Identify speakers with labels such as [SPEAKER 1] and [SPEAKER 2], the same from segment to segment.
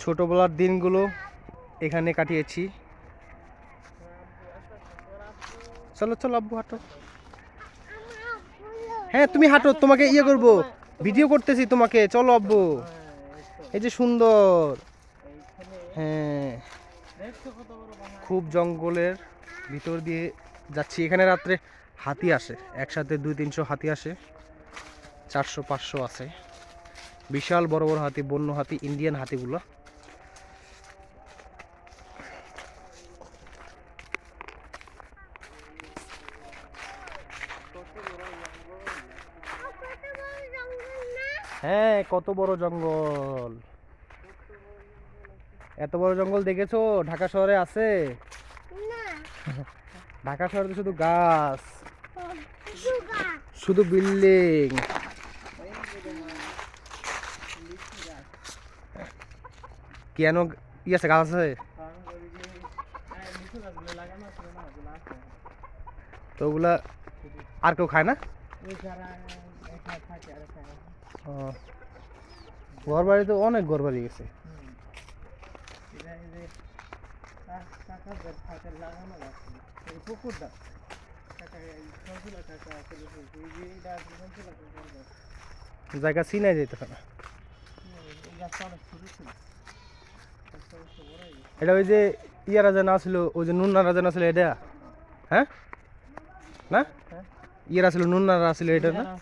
[SPEAKER 1] ছোটোবেলার দিনগুলো এখানে কাটিয়েছি। চলো চলো, আব্বু, হাঁটো। হ্যাঁ তুমি হাঁটো, তোমাকে ইয়ে করব। ভিডিও করতেছি তোমাকে। চলো, আব্বু। এই যে সুন্দর। হ্যাঁ। খুব জঙ্গলের ভিতর দিয়ে যাচ্ছি। এখানে রাত্রে হাতি আসে। একসাথে দুই, তিনশো হাতি আসে। চারশো, পাঁচশো আছে। বিশাল বড় বড় হাতি, বন্য হাতি, ইন্ডিয়ান হাতিগুলো। হ্যাঁ কত বড় জঙ্গল। এত বড় জঙ্গল দেখেছ? ঢাকা শহরে আছে? ঢাকা শহরে তো শুধু গাছ। শুধু বিল্ডিং। কেন ই আছে গাছ আছে? তো ওগুলা আর কেউ খায় না। ঘর বাড়ি অনেক ঘর বাড়ি গেছে। জায়গা চিনাই যেতেছে না। এটা ওই যে ইয়া রাজা না ছিল ওই যে নুন্না রাজা না ছিল এটা? হ্যাঁ? না? ইয়ে ছিল নুন্না ছিল এটা না?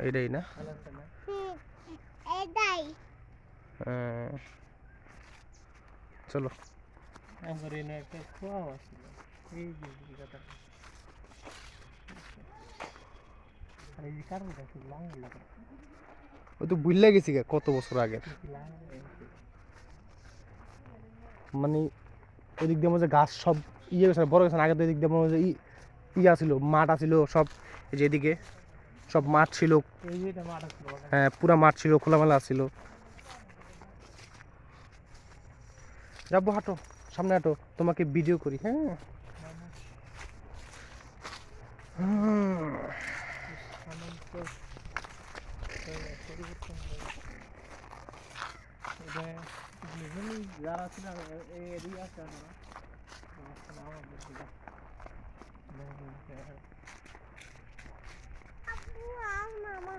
[SPEAKER 1] এইটাই না?
[SPEAKER 2] এটাই।
[SPEAKER 1] হ্যাঁ। চলো।
[SPEAKER 3] আমার এনে একটা খোয়াও আসছিল এই
[SPEAKER 1] ওই তো বুঝলে গেছি গা কত বছর আগে মানে ওদিক দিয়ে মনে হয় গাছ সব ইয়ে গেছে বড় গেছে আগে তো এদিক দিয়ে মনে যে ই- ইয়া ছিল মাঠ আছিল সব এই যে এদিকে। সব মাঠ ছিল। হ্যাঁ পুরা মাঠ ছিল, খোলামেলা ছিল। যাব, হাঁটো, সামনে হাঁটো, তোমাকে ভিডিও করি হ্যাঁ?
[SPEAKER 3] পরিবর্তন হয়। যারা ছিল এই এরিয়া আছে না আমার বুঝতে
[SPEAKER 2] আপু আও না আমার হাত ধরো না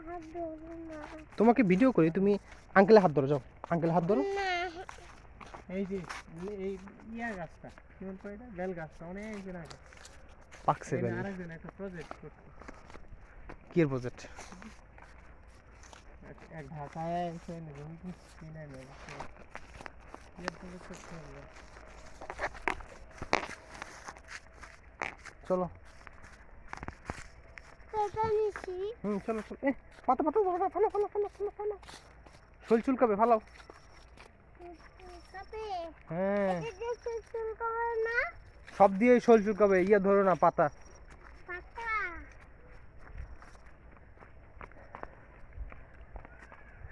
[SPEAKER 1] তোমাকে ভিডিও করি তুমি আঙ্কেলের হাত ধরো যাও। আঙ্কেলের হাত ধরো।
[SPEAKER 3] এই যে এই ইয়া গাছটা কি বলতো এটা? বেল গাছটা অনেক দিন আগে।
[SPEAKER 1] পাকছে বেল।
[SPEAKER 3] আরেকজন একটা প্রজেক্ট করছে।
[SPEAKER 1] কি এর প্রজেক্ট
[SPEAKER 3] এক- এক ঢাকায় এসে নেবেন কিনে নেবেন এর প্রজেক্ট করতে
[SPEAKER 1] চলো। হুম চলো চলো। এ পাতা পাতা ফালো ফালো ফালো ফালো ফালো ফালো। চুল চুলকাবে ফালাও। হ্যাঁ। সব দিয়ে শোল চুলকাবে ইয়ে ধরো না পাতা।
[SPEAKER 2] পাতা?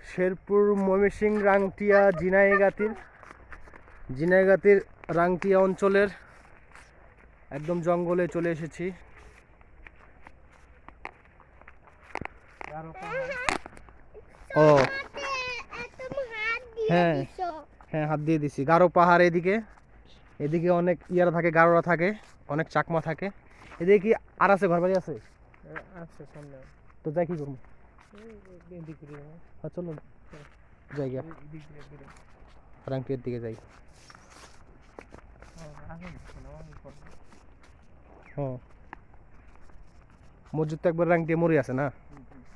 [SPEAKER 1] শেরপুর ময়মনসিং রাংটিয়া জিনাইগাতির জিনাইগাতির রাংটিয়া অঞ্চলের একদম জঙ্গলে চলে এসেছি
[SPEAKER 3] আরও পাহাড়
[SPEAKER 1] ও।
[SPEAKER 2] দিয়ে
[SPEAKER 1] হ্যাঁ। হ্যাঁ হাত দিয়ে দিছি। গারো পাহাড় এদিকে। এদিকে অনেক ইয়ারা থাকে গারোরা থাকে অনেক চাকমা থাকে। এদিকে কি আর আছে ঘর বাড়ি আছে
[SPEAKER 3] আছে সামনে।
[SPEAKER 1] তো যাই কি করব?
[SPEAKER 3] দিয়ে।
[SPEAKER 1] হ্যাঁ চলো। জায়গা
[SPEAKER 3] এই দিক দিয়ে ঘুরে।
[SPEAKER 1] রাংটিয়ার দিকে যাই। হ্যাঁ মসজিদ তো একবার রাংটিয়া মরে আছে না না, না, না, না,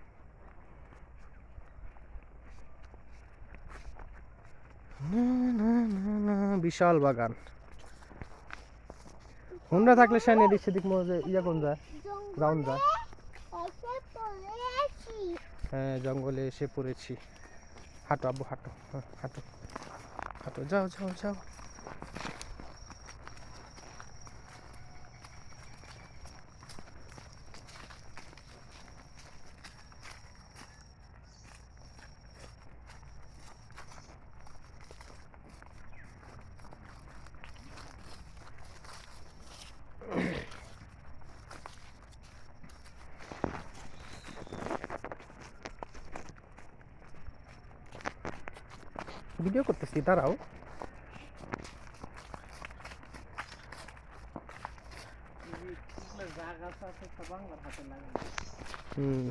[SPEAKER 1] বিশাল বাগান। হুন্ডা থাকলে সেনে এদিক সেদিক মনে ইয়া কোন যায় রাউন্ড যায় হ্যাঁ জঙ্গলে এসে পড়েছি। হাঁটো আব্বু, হাঁটো হ্যাঁ হাঁটো। হাঁটো, যাও যাও যাও। ভিডিও করতেছি দাঁড়াও। হুম।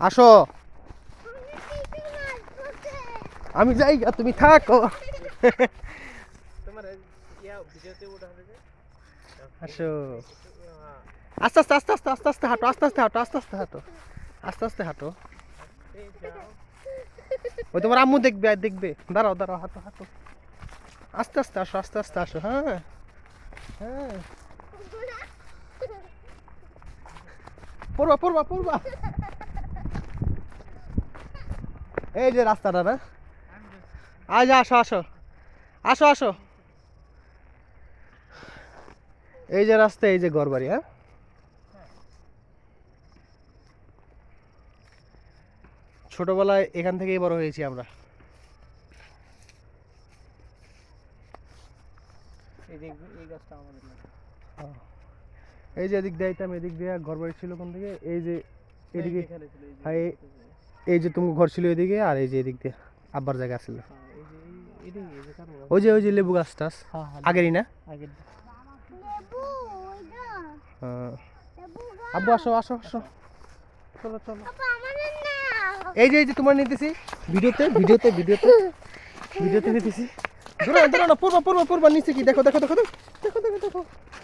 [SPEAKER 1] আসো।
[SPEAKER 2] আমি
[SPEAKER 1] যাই তুমি থাকো। আসো। আস্তে আস্তে আস্তে আস্তে আস্তে আস্তে হাঁটো আস্তে আস্তে হাঁটো আস্তে আস্তে হাঁটো। আস্তে আস্তে হাঁটো। ওই তোমার আম্মু দেখবে আর দেখবে। দাঁড়াও দাঁড়াও, হাঁটো হাঁটো। আস্তে আস্তে আসো, আস্তে আস্তে আসো হ্যাঁ। হ্যাঁ। পড়বা পড়বা পড়বা। এই যে রাস্তাটা, না? আজ আসো আসো। আসো আসো। এই যে রাস্তা, এই যে ঘর বাড়ি হ্যাঁ? ছোটবেলায় এখান থেকেই বড় হয়েছি আমরা।
[SPEAKER 3] এই যে এই গাছটা আমাদের লাগে
[SPEAKER 1] এই যে এদিক দিয়ে আইতাম এদিক দিয়ে ঘর বাড়ি ছিল কোন দিকে এই যে এদিকে
[SPEAKER 3] এই যে
[SPEAKER 1] হ্যাঁ, এই- এই যে তুমি ঘর ছিল এদিকে আর এই যে এদিক দিয়ে আব্বার জায়গা ছিল
[SPEAKER 3] হ্যাঁ।
[SPEAKER 1] ওই যে ওই যে লেবু গাছ টাছ
[SPEAKER 3] হ্যাঁ হ্যাঁ
[SPEAKER 1] আগেরই না?
[SPEAKER 3] আগের
[SPEAKER 2] লেবু ওইটা
[SPEAKER 1] হ্যাঁ।
[SPEAKER 2] লেবু
[SPEAKER 1] আব্বু আসো আসো আসো। চলো চলো। এই যে এই যে তোমার নিতেছি। ভিডিওতে ভিডিওতে ভিডিওতে ভিডিওতে নিতেছি। না, ধরো না পড়বা পড়বা পড়বা নিচে কি? দেখো দেখো দেখো দেখো দেখো দেখো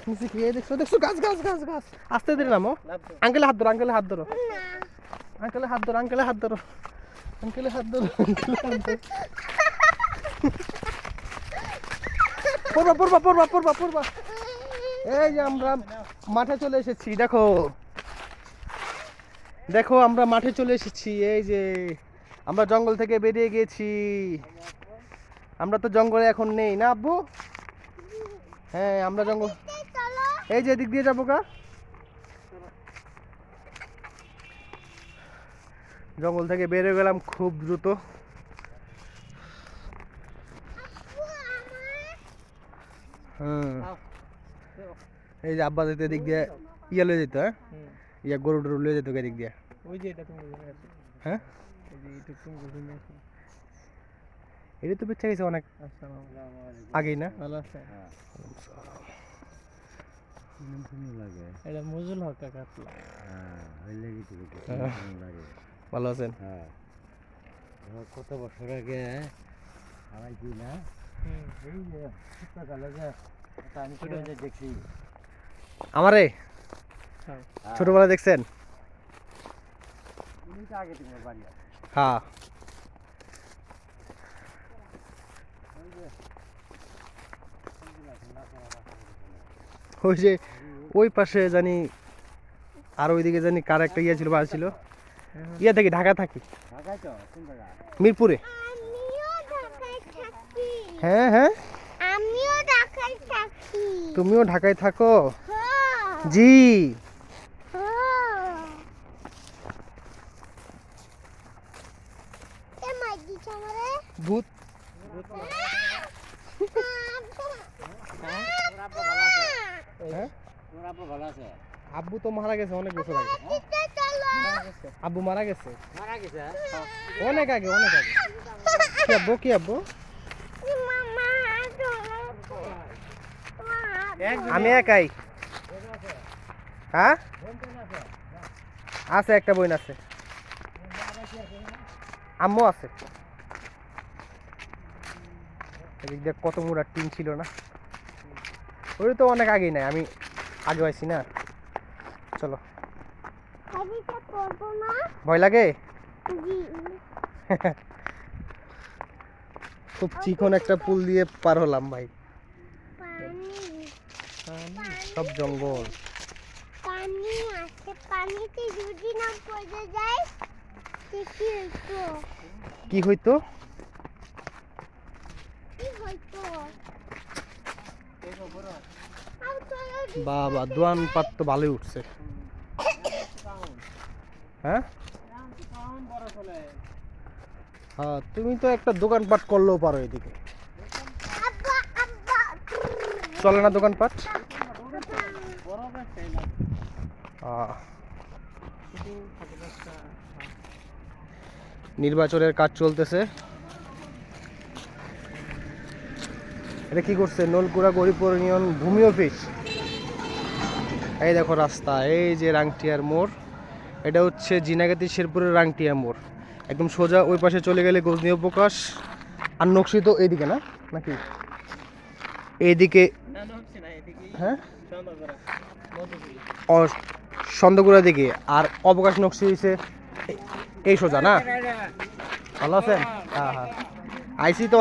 [SPEAKER 1] নিচে কি? এই দেখছ দেখছ গাছ গাছ গাছ গাছ। আস্তে ধরে নামো। আঙ্কেলে হাত ধরো আঙ্কেলে হাত ধরো। আঙ্কেলে হাত ধরো আঙ্কেলে হাত ধরো। আঙ্কেলে হাত ধরো আঙ্কেলে হাত ধরো। পড়বা পড়বা পড়বা পড়বা পড়বা এই যে আমরা মাঠে চলে এসেছি দেখো। দেখো, আমরা মাঠে চলে এসেছি, এই যে আমরা জঙ্গল থেকে বেরিয়ে গেছি। আমরা তো জঙ্গলে এখন নেই না, আব্বু? হ্যাঁ আমরা জঙ্গল
[SPEAKER 2] এই
[SPEAKER 1] যে এদিক দিয়ে যাব কা জঙ্গল থেকে বেরিয়ে গেলাম খুব দ্রুত। হুম। এই যে আব্বা যেতে এদিক দিয়ে ইয়ে লয়ে যেত হ্যাঁ? ইয়া গরু টরু লয়ে যেত এদিক দিয়ে।
[SPEAKER 3] ওই যে এটা তুমি
[SPEAKER 1] হ্যাঁ?
[SPEAKER 3] এটা তুমি আসো।
[SPEAKER 1] এটা তো বেঁচে গেছে অনেক আগেই না?
[SPEAKER 3] ভালো আছে
[SPEAKER 1] ভালো আছেন?
[SPEAKER 4] কত বছর আগে আমার কি না? এই যে শীতকালে যে আমি দেখছি?
[SPEAKER 1] আমারে?
[SPEAKER 3] হ্যাঁ
[SPEAKER 1] ছোটবেলা দেখছেন? হ্যাঁ। ওই যে ওই পাশে জানি আর ওইদিকে জানি কার একটা ইয়ে ছিল বাড়ি ছিল। ইয়ে থাকি ঢাকা থাকি। মিরপুরে।
[SPEAKER 2] আমিও ঢাকায় থাকি।
[SPEAKER 1] হ্যাঁ হ্যাঁ।
[SPEAKER 2] আমিও ঢাকায় থাকি।
[SPEAKER 1] তুমিও ঢাকায় থাকো?
[SPEAKER 2] হ্যাঁ।
[SPEAKER 1] জি
[SPEAKER 2] হ্যাঁ এ মাই দিছ আমারে
[SPEAKER 1] ভূত।
[SPEAKER 4] তোমার আব্বা ভালো আছে
[SPEAKER 1] হ্যাঁ
[SPEAKER 4] আব্বা ভালো আছে
[SPEAKER 1] আব্বু তো মারা গেছে অনেক বছর আগে
[SPEAKER 2] চলো।
[SPEAKER 1] আব্বু মারা গেছে? অনেক আগে অনেক আগে। কি আব্বু কি আব্বু? আমি একাই। হ্যাঁ? আছে একটা বইন আছে। আম্মু আছে। এদিক দিয়ে কত মুড়ার টিন ছিল না? ওই তো অনেক আগেই নাই আমি আগে আইছি না। চলো। ভয় লাগে?
[SPEAKER 2] জি।
[SPEAKER 1] খুব চিকন একটা পুল দিয়ে পার হলাম ভাই। সব জঙ্গল।
[SPEAKER 2] পানি আছে পানিতে যদি না পড়ে যায় কি হইতো?
[SPEAKER 1] কি হইতো
[SPEAKER 2] কি হইতো
[SPEAKER 3] দেখো বড়
[SPEAKER 2] আর তো
[SPEAKER 1] বাবা, দোয়ান পাট তো ভালোই উঠছে। হ্যাঁ? হ্যাঁ তুমি তো একটা দোকানপাট করলেও পারো এদিকে। চলে না দোকানপাট নির্বাচনের কাজ চলতেছে। এটা কি করছে? নলকুড়া ইউনিয়ন ভূমি অফিস। এই দেখো রাস্তা, এই যে রাংটিয়ার মোড়, এটা হচ্ছে জিনাগাতি শেরপুরের রাংটিয়া মোড়। একদম সোজা ওই পাশে চলে গেলে গজনীয় প্রকাশ, আর নকশি তো এইদিকে না, নাকি? এইদিকে হ্যাঁ? সন্দকুড়ার দিকে, আর অবকাশ নকশি হয়েছে এই সোজা না? ভালো আছেন? হ্যাঁ হ্যাঁ। আইসি তো